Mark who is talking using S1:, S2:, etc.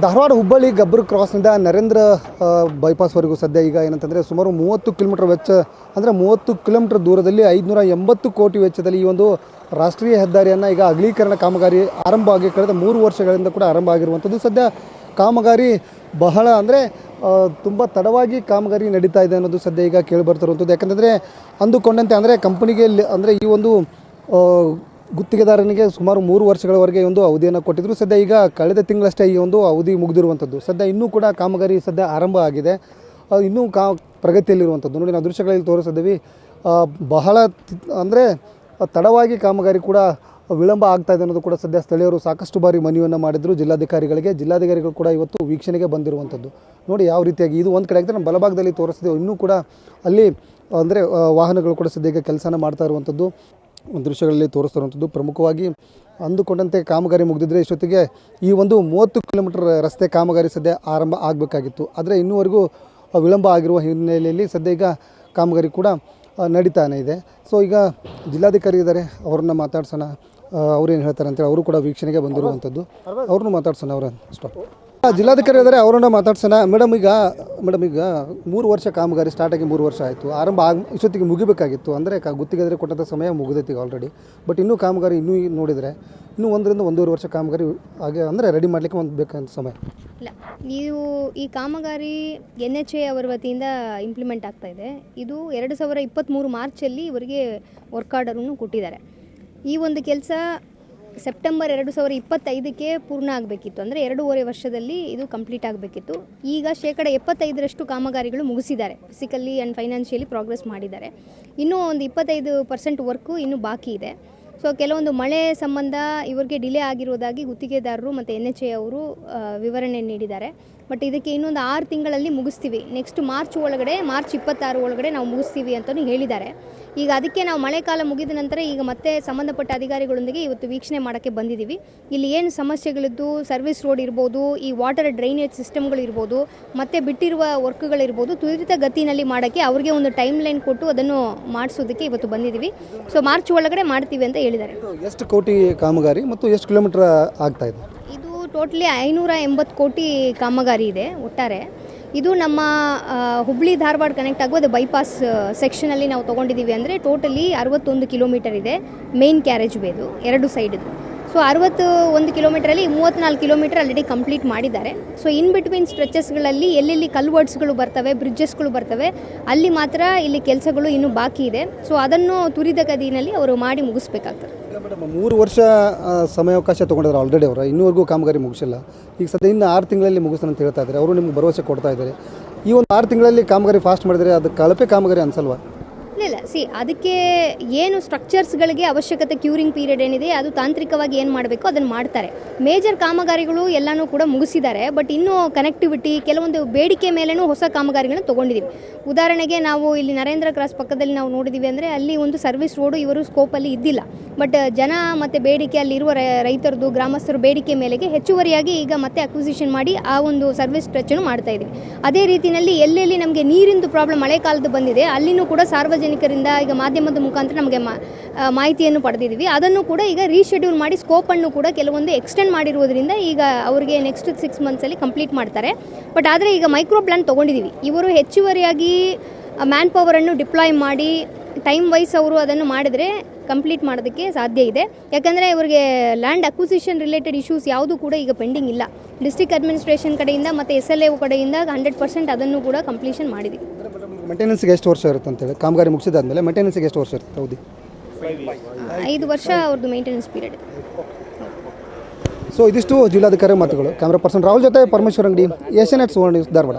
S1: ಧಾರವಾಡ ಹುಬ್ಬಳ್ಳಿ ಗಬ್ಬರು ಕ್ರಾಸ್ನಿಂದ ನರೇಂದ್ರ ಬೈಪಾಸ್ವರೆಗೂ ಸದ್ಯ ಈಗ ಏನಂತಂದರೆ ಸುಮಾರು ಮೂವತ್ತು ಕಿಲೋಮೀಟರ್ ವೆಚ್ಚ, ಅಂದರೆ ಮೂವತ್ತು ಕಿಲೋಮೀಟರ್ ದೂರದಲ್ಲಿ ಐದುನೂರ ಎಂಬತ್ತು ಕೋಟಿ ವೆಚ್ಚದಲ್ಲಿ ಈ ಒಂದು ರಾಷ್ಟ್ರೀಯ ಹೆದ್ದಾರಿಯನ್ನು ಈಗ ಅಗಲೀಕರಣ ಕಾಮಗಾರಿ ಆರಂಭ ಆಗಿ ಕಳೆದ ಮೂರು ವರ್ಷಗಳಿಂದ ಕೂಡ ಆರಂಭ ಆಗಿರುವಂಥದ್ದು. ಸದ್ಯ ಕಾಮಗಾರಿ ಬಹಳ ಅಂದರೆ ತುಂಬ ತಡವಾಗಿ ಕಾಮಗಾರಿ ನಡೀತಾ ಇದೆ ಅನ್ನೋದು ಸದ್ಯ ಈಗ ಕೇಳಿ ಬರ್ತಿರುವಂಥದ್ದು ಯಾಕಂತಂದರೆ ಅಂದುಕೊಂಡಂತೆ ಅಂದರೆ ಕಂಪನಿಗೆ ಅಂದರೆ ಈ ಒಂದು ಗುತ್ತಿಗೆದಾರನಿಗೆ ಸುಮಾರು ಮೂರು ವರ್ಷಗಳವರೆಗೆ ಒಂದು ಅವಧಿಯನ್ನು ಕೊಟ್ಟಿದ್ದರು ಸದ್ಯ ಈಗ ಕಳೆದ ತಿಂಗಳಷ್ಟೇ ಈ ಒಂದು ಅವಧಿ ಮುಗಿದಿರುವಂಥದ್ದು. ಸದ್ಯ ಇನ್ನೂ ಕೂಡ ಕಾಮಗಾರಿ ಸದ್ಯ ಆರಂಭ ಆಗಿದೆ. ಇನ್ನೂ ಕಾ ಪ್ರಗತಿಯಲ್ಲಿರುವಂಥದ್ದು. ನೋಡಿ, ನಾವು ದೃಶ್ಯಗಳಲ್ಲಿ ತೋರಿಸಿದ್ದೀವಿ. ಬಹಳ ಅಂದರೆ ತಡವಾಗಿ ಕಾಮಗಾರಿ ಕೂಡ ವಿಳಂಬ ಆಗ್ತಾ ಇದೆ ಅನ್ನೋದು ಕೂಡ ಸದ್ಯ ಸ್ಥಳೀಯರು ಸಾಕಷ್ಟು ಬಾರಿ ಮನವಿಯನ್ನು ಮಾಡಿದ್ರು. ಜಿಲ್ಲಾಧಿಕಾರಿಗಳಿಗೆ, ಜಿಲ್ಲಾಧಿಕಾರಿಗಳು ಕೂಡ ಇವತ್ತು ವೀಕ್ಷಣೆಗೆ ಬಂದಿರುವಂಥದ್ದು. ನೋಡಿ, ಯಾವ ರೀತಿಯಾಗಿ ಇದು ಒಂದು ಕಡೆ ಆಗ್ತದೆ ನಮ್ಮ ಬಲಭಾಗದಲ್ಲಿ ತೋರಿಸಿದೆವು ಇನ್ನೂ ಕೂಡ ಅಲ್ಲಿ, ಅಂದರೆ ವಾಹನಗಳು ಕೂಡ ಸದ್ಯ ಈಗ ಕೆಲಸನ ಮಾಡ್ತಾ ಇರುವಂಥದ್ದು. ದೃಶ್ಯಗಳಲ್ಲಿ ತೋರಿಸ್ತಿರುವಂಥದ್ದು. ಪ್ರಮುಖವಾಗಿ ಅಂದುಕೊಂಡಂತೆ ಕಾಮಗಾರಿ ಮುಗಿದಿದ್ರೆ ಇಷ್ಟೊತ್ತಿಗೆ ಈ ಒಂದು ಮೂವತ್ತು ಕಿಲೋಮೀಟರ್ ರಸ್ತೆ ಕಾಮಗಾರಿ ಸದ್ಯ ಆರಂಭ ಆಗಬೇಕಾಗಿತ್ತು. ಆದರೆ ಇನ್ನೂವರೆಗೂ ವಿಳಂಬ ಆಗಿರುವ ಹಿನ್ನೆಲೆಯಲ್ಲಿ ಸದ್ಯ ಈಗ ಕಾಮಗಾರಿ ಕೂಡ ನಡೀತಾನೆ ಇದೆ. ಸೊ ಈಗ ಜಿಲ್ಲಾಧಿಕಾರಿ ಇದ್ದಾರೆ ಅವ್ರನ್ನ ಮಾತಾಡ್ಸೋಣ. ಅವ್ರೇನು ಹೇಳ್ತಾರೆ ಅಂತೇಳಿ ಅವರು ಕೂಡ ವೀಕ್ಷಣೆಗೆ ಬಂದಿರುವಂಥದ್ದು. ಅವ್ರನ್ನೂ ಮಾತಾಡ್ಸೋಣ ಅವರ ಸ್ಟಾಪ್ ಜಿಲ್ಲಾಧಿಕಾರಿ ಇದ್ದಾರೆ ಅವರನ್ನ ಮಾತಾಡ್ಸೋಣ. ಮೇಡಮ್, ಈಗ ಮೇಡಮ್, ಈಗ ಮೂರು ವರ್ಷ ಕಾಮಗಾರಿ ಸ್ಟಾರ್ಟ್ ಆಗಿ ಮೂರು ವರ್ಷ ಆಯಿತು. ಆರಂಭ ಆಗ, ಇಷ್ಟೊತ್ತಿಗೆ ಮುಗಿಬೇಕಾಗಿತ್ತು. ಅಂದರೆ ಗುತ್ತಿಗೆದ್ರೆ ಕೊಟ್ಟಂಥ ಸಮಯ ಮುಗಿದೈತಿ ಆಲ್ರೆಡಿ ಬಟ್ ಇನ್ನೂ ಕಾಮಗಾರಿ ಇನ್ನೂ ನೋಡಿದರೆ, ಇನ್ನೂ ಒಂದರಿಂದ ಒಂದೂವರೆ ವರ್ಷ ಕಾಮಗಾರಿ ಹಾಗೆ ಅಂದರೆ ರೆಡಿ ಮಾಡಲಿಕ್ಕೆ ಒಂದು ಬೇಕಂತ ಸಮಯ.
S2: ಇಲ್ಲ. ನೀವು ಈ ಕಾಮಗಾರಿ ಎನ್ ಎಚ್ ಎ ಅವರ ವತಿಯಿಂದ ಇಂಪ್ಲಿಮೆಂಟ್ ಆಗ್ತಾ ಇದೆ. ಇದು ಎರಡು ಸಾವಿರ ಇಪ್ಪತ್ತ್ಮೂರು ಮಾರ್ಚಲ್ಲಿ ಇವರಿಗೆ ವರ್ಕ್ ಆರ್ಡರನ್ನು ಕೊಟ್ಟಿದ್ದಾರೆ. ಈ ಒಂದು ಕೆಲಸ ಸೆಪ್ಟೆಂಬರ್ ಎರಡು ಸಾವಿರ ಇಪ್ಪತ್ತೈದಕ್ಕೆ ಪೂರ್ಣ ಆಗಬೇಕಿತ್ತು. ಅಂದರೆ ಎರಡೂವರೆ ವರ್ಷದಲ್ಲಿ ಇದು ಕಂಪ್ಲೀಟ್ ಆಗಬೇಕಿತ್ತು. ಈಗ ಶೇಕಡ ಎಪ್ಪತ್ತೈದರಷ್ಟು ಕಾಮಗಾರಿಗಳು ಮುಗಿಸಿದ್ದಾರೆ. ಫಿಸಿಕಲಿ ಆ್ಯಂಡ್ ಫೈನಾನ್ಷಿಯಲಿ ಪ್ರೋಗ್ರೆಸ್ ಮಾಡಿದ್ದಾರೆ. ಇನ್ನೂ ಒಂದು ಇಪ್ಪತ್ತೈದು ಪರ್ಸೆಂಟ್ ವರ್ಕು ಇನ್ನೂ ಬಾಕಿ ಇದೆ. ಸೊ ಕೆಲವೊಂದು ಮಳೆ ಸಂಬಂಧ ಇವರಿಗೆ ಡಿಲೇ ಆಗಿರೋದಾಗಿ ಗುತ್ತಿಗೆದಾರರು ಮತ್ತು ಎನ್ ಎಚ್ ಎ ಅವರು ವಿವರಣೆ ನೀಡಿದ್ದಾರೆ. ಬಟ್ ಇದಕ್ಕೆ ಇನ್ನೊಂದು ಆರು ತಿಂಗಳಲ್ಲಿ ಮುಗಿಸ್ತೀವಿ. ನೆಕ್ಸ್ಟ್ ಮಾರ್ಚ್ ಒಳಗಡೆ ಮಾರ್ಚ್ ಇಪ್ಪತ್ತಾರು ಒಳಗಡೆ ನಾವು ಮುಗಿಸ್ತೀವಿ ಅಂತಲೂ ಹೇಳಿದ್ದಾರೆ. ಈಗ ಅದಕ್ಕೆ ನಾವು ಮಳೆಕಾಲ ಮುಗಿದ ನಂತರ ಈಗ ಮತ್ತೆ ಸಂಬಂಧಪಟ್ಟ ಅಧಿಕಾರಿಗಳೊಂದಿಗೆ ಇವತ್ತು ವೀಕ್ಷಣೆ ಮಾಡೋಕ್ಕೆ ಬಂದಿದ್ದೀವಿ. ಇಲ್ಲಿ ಏನು ಸಮಸ್ಯೆಗಳಿದ್ದು ಸರ್ವಿಸ್ ರೋಡ್ ಇರ್ಬೋದು, ಈ ವಾಟರ್ ಡ್ರೈನೇಜ್ ಸಿಸ್ಟಮ್ಗಳು ಇರ್ಬೋದು, ಮತ್ತು ಬಿಟ್ಟಿರುವ ವರ್ಕ್ಗಳಿರ್ಬೋದು ತ್ವರಿತ ಗತಿನಲ್ಲಿ ಮಾಡೋಕ್ಕೆ ಅವ್ರಿಗೆ ಒಂದು ಟೈಮ್ ಲೈನ್ ಕೊಟ್ಟು ಅದನ್ನು ಮಾಡಿಸೋದಕ್ಕೆ ಇವತ್ತು ಬಂದಿದ್ದೀವಿ. ಸೊ ಮಾರ್ಚ್ ಒಳಗಡೆ ಮಾಡ್ತೀವಿ ಅಂತ ಹೇಳಿದ್ದಾರೆ.
S1: ಎಷ್ಟು ಕೋಟಿ ಕಾಮಗಾರಿ ಮತ್ತು ಎಷ್ಟು ಕಿಲೋಮೀಟರ್ ಆಗ್ತಾ
S2: ಟೋಟ್ಲಿ ಐನೂರ ಎಂಬತ್ತು ಕೋಟಿ ಕಾಮಗಾರಿ ಇದೆ ಒಟ್ಟಾರೆ. ಇದು ನಮ್ಮ ಹುಬ್ಳಿ ಧಾರವಾಡ ಕನೆಕ್ಟ್ ಆಗುವ ಬೈಪಾಸ್ ಸೆಕ್ಷನಲ್ಲಿ ನಾವು ತೊಗೊಂಡಿದ್ದೀವಿ ಅಂದರೆ ಟೋಟಲಿ ಅರವತ್ತೊಂದು ಕಿಲೋಮೀಟರ್ ಇದೆ ಮೇನ್ ಕ್ಯಾರೇಜ್ ವೇದು ಎರಡು ಸೈಡ್ದು ಸೊ ಅರವತ್ತು ಒಂದು ಕಿಲೋಮೀಟ್ರಲ್ಲಿ ಮೂವತ್ತ್ನಾಲ್ಕು ಕಿಲೋಮೀಟರ್ ಆಲ್ರೆಡಿ ಕಂಪ್ಲೀಟ್ ಮಾಡಿದ್ದಾರೆ. ಸೊ ಇನ್ ಬಿಟ್ವೀನ್ ಸ್ಟ್ರೆಚಸ್ಗಳಲ್ಲಿ ಎಲ್ಲೆಲ್ಲಿ ಕಲ್ವರ್ಡ್ಸ್ಗಳು ಬರ್ತವೆ ಬ್ರಿಡ್ಜಸ್ಗಳು ಬರ್ತವೆ, ಅಲ್ಲಿ ಮಾತ್ರ ಇಲ್ಲಿ ಕೆಲಸಗಳು ಇನ್ನೂ ಬಾಕಿ ಇದೆ. ಸೊ ಅದನ್ನು ತುರಿದ ಗದಿನಲ್ಲಿ ಅವರು ಮಾಡಿ ಮುಗಿಸ್ಬೇಕಾಗ್ತದೆ.
S1: ಮೇಡಮ್ ಮೂರು ವರ್ಷ ಸಮಯಾವಕಾಶ ತೊಗೊಂಡಿದ್ದಾರೆ ಆಲ್ರೆಡಿ ಅವರು. ಇನ್ನೂವರೆಗೂ ಕಾಮಗಾರಿ ಮುಗಿಸಿಲ್ಲ. ಈಗ ಸದ್ಯ ಇನ್ನು ಆರು ತಿಂಗಳಲ್ಲಿ ಮುಗಿಸ್ತಾನೆ ಅಂತ ಹೇಳ್ತಾ ಇದ್ದಾರೆ. ಅವರು ನಿಮ್ಗೆ ಭರವಸೆ ಕೊಡ್ತಾ ಇದ್ದಾರೆ. ಈ ಒಂದು ಆರು ತಿಂಗಳಲ್ಲಿ ಕಾಮಗಾರಿ ಫಾಸ್ಟ್ ಮಾಡಿದರೆ ಅದು ಕಳಪೆ ಕಾಮಗಾರಿ ಅನ್ಸಲ್ವಾ?
S2: ಇಲ್ಲ ಸಿ ಅದಕ್ಕೆ ಏನು ಸ್ಟ್ರಕ್ಚರ್ಸ್ಗಳಿಗೆ ಅವಶ್ಯಕತೆ ಕ್ಯೂರಿಂಗ್ ಪೀರಿಯಡ್ ಏನಿದೆ, ಅದು ತಾಂತ್ರಿಕವಾಗಿ ಏನು ಮಾಡಬೇಕು ಅದನ್ನು ಮಾಡ್ತಾರೆ. ಮೇಜರ್ ಕಾಮಗಾರಿಗಳು ಎಲ್ಲನೂ ಕೂಡ ಮುಗಿಸಿದ್ದಾರೆ ಬಟ್ ಇನ್ನೂ ಕನೆಕ್ಟಿವಿಟಿ ಕೆಲವೊಂದು ಬೇಡಿಕೆ ಮೇಲೇನೂ ಹೊಸ ಕಾಮಗಾರಿಗಳನ್ನ ತೊಗೊಂಡಿದ್ದೀವಿ ಉದಾಹರಣೆಗೆ ನಾವು ಇಲ್ಲಿ ನರೇಂದ್ರ ಕ್ರಾಸ್ ಪಕ್ಕದಲ್ಲಿ ನಾವು ನೋಡಿದ್ದೀವಿ ಅಂದರೆ ಅಲ್ಲಿ ಒಂದು ಸರ್ವಿಸ್ ರೋಡು ಇವರು ಸ್ಕೋಪಲ್ಲಿ ಇದ್ದಿಲ್ಲ. ಬಟ್ ಜನ ಮತ್ತು ಬೇಡಿಕೆ ಅಲ್ಲಿರುವ ರೈತರದ್ದು ರೈತರದು ಗ್ರಾಮಸ್ಥರ ಬೇಡಿಕೆ ಮೇಲೆಗೆ ಹೆಚ್ಚುವರಿಯಾಗಿ ಈಗ ಮತ್ತೆ ಅಕ್ವಿಸಿಷನ್ ಮಾಡಿ ಆ ಒಂದು ಸರ್ವಿಸ್ ಸ್ಟ್ರೆಚನ್ನು ಮಾಡ್ತಾ ಇದ್ದೀವಿ. ಅದೇ ರೀತಿಯಲ್ಲಿ ಎಲ್ಲೆಲ್ಲಿ ನಮಗೆ ನೀರಿಂದು ಪ್ರಾಬ್ಲಮ್ ಮಳೆಗಾಲದ ಬಂದಿದೆ, ಅಲ್ಲಿನೂ ಕೂಡ ಸಾರ್ವಜನಿಕರಿಂದ ಈಗ ಮಾಧ್ಯಮದ ಮುಖಾಂತರ ನಮಗೆ ಮಾಹಿತಿಯನ್ನು ಪಡೆದಿದ್ದೀವಿ. ಅದನ್ನು ಕೂಡ ಈಗ ರೀಶೆಡ್ಯೂಲ್ ಮಾಡಿ ಸ್ಕೋಪನ್ನು ಕೂಡ ಕೆಲವೊಂದು ಎಕ್ಸ್ಟೆಂಡ್ ಮಾಡಿರುವುದರಿಂದ ಈಗ ಅವರಿಗೆ ನೆಕ್ಸ್ಟ್ ಸಿಕ್ಸ್ ಮಂತ್ಸಲ್ಲಿ ಕಂಪ್ಲೀಟ್ ಮಾಡ್ತಾರೆ. ಬಟ್ ಆದರೆ ಈಗ ಮೈಕ್ರೋ ಪ್ಲಾನ್ ತೊಗೊಂಡಿದ್ದೀವಿ. ಇವರು ಹೆಚ್ಚುವರಿಯಾಗಿ ಮ್ಯಾನ್ ಪವರನ್ನು ಡಿಪ್ಲಾಯ್ ಮಾಡಿ ಟೈಮ್ ವೈಸ್ ಅವರು ಅದನ್ನು ಮಾಡಿದರೆ ಕಂಪ್ಲೀಟ್ ಮಾಡೋದಕ್ಕೆ ಸಾಧ್ಯ ಇದೆ. ಯಾಕಂದರೆ ಇವರಿಗೆ ಲ್ಯಾಂಡ್ ಅಕ್ವಿಸಿಷನ್ ರಿಲೇಟೆಡ್ ಇಶ್ಯೂಸ್ ಯಾವುದೂ ಕೂಡ ಈಗ ಪೆಂಡಿಂಗ್ ಇಲ್ಲ. ಡಿಸ್ಟಿಕ್ ಅಡ್ಮಿನಿಸ್ಟ್ರೇಷನ್ ಕಡೆಯಿಂದ ಮತ್ತು ಎಸ್ ಎಲ್ ಎ ಕಡೆಯಿಂದ ಹಂಡ್ರೆಡ್ ಪರ್ಸೆಂಟ್ ಅದನ್ನು ಕೂಡ ಕಂಪ್ಲೀಷನ್ ಮಾಡಿದೆ.
S1: ಮೇಂಟೆನೆನ್ಸ್ಗೆ ಎಷ್ಟು ವರ್ಷ ಇರುತ್ತೆ ಅಂತೇಳಿ? ಕಾಮಗಾರಿ ಮುಗಿಸಿದಾದ್ಮೇಲೆ ಮೇಂಟೆನೆನ್ಸ್ಗೆ ಎಷ್ಟು ವರ್ಷ ಇರುತ್ತೆ ಹೌದು
S2: ಐದು ವರ್ಷ ಅವ್ರದ್ದು ಮೇಂಟೆನೆನ್ಸ್ ಪೀರಿಯಡ್.
S1: ಸೊ ಇದಿಷ್ಟು ಜಿಲ್ಲಾಧಿಕಾರಿ ಮಾತುಗಳು. ಕ್ಯಾಮ್ರಾ ಪರ್ಸನ್ ರಾಹುಲ್ ಜೊತೆ ಪರಮೇಶ್ವರ್ ಅಂಗಡಿ ಏಷ್ಯನ್ ಎಟ್ ಸುವರ್ಣ ಧಾರವಾಡ.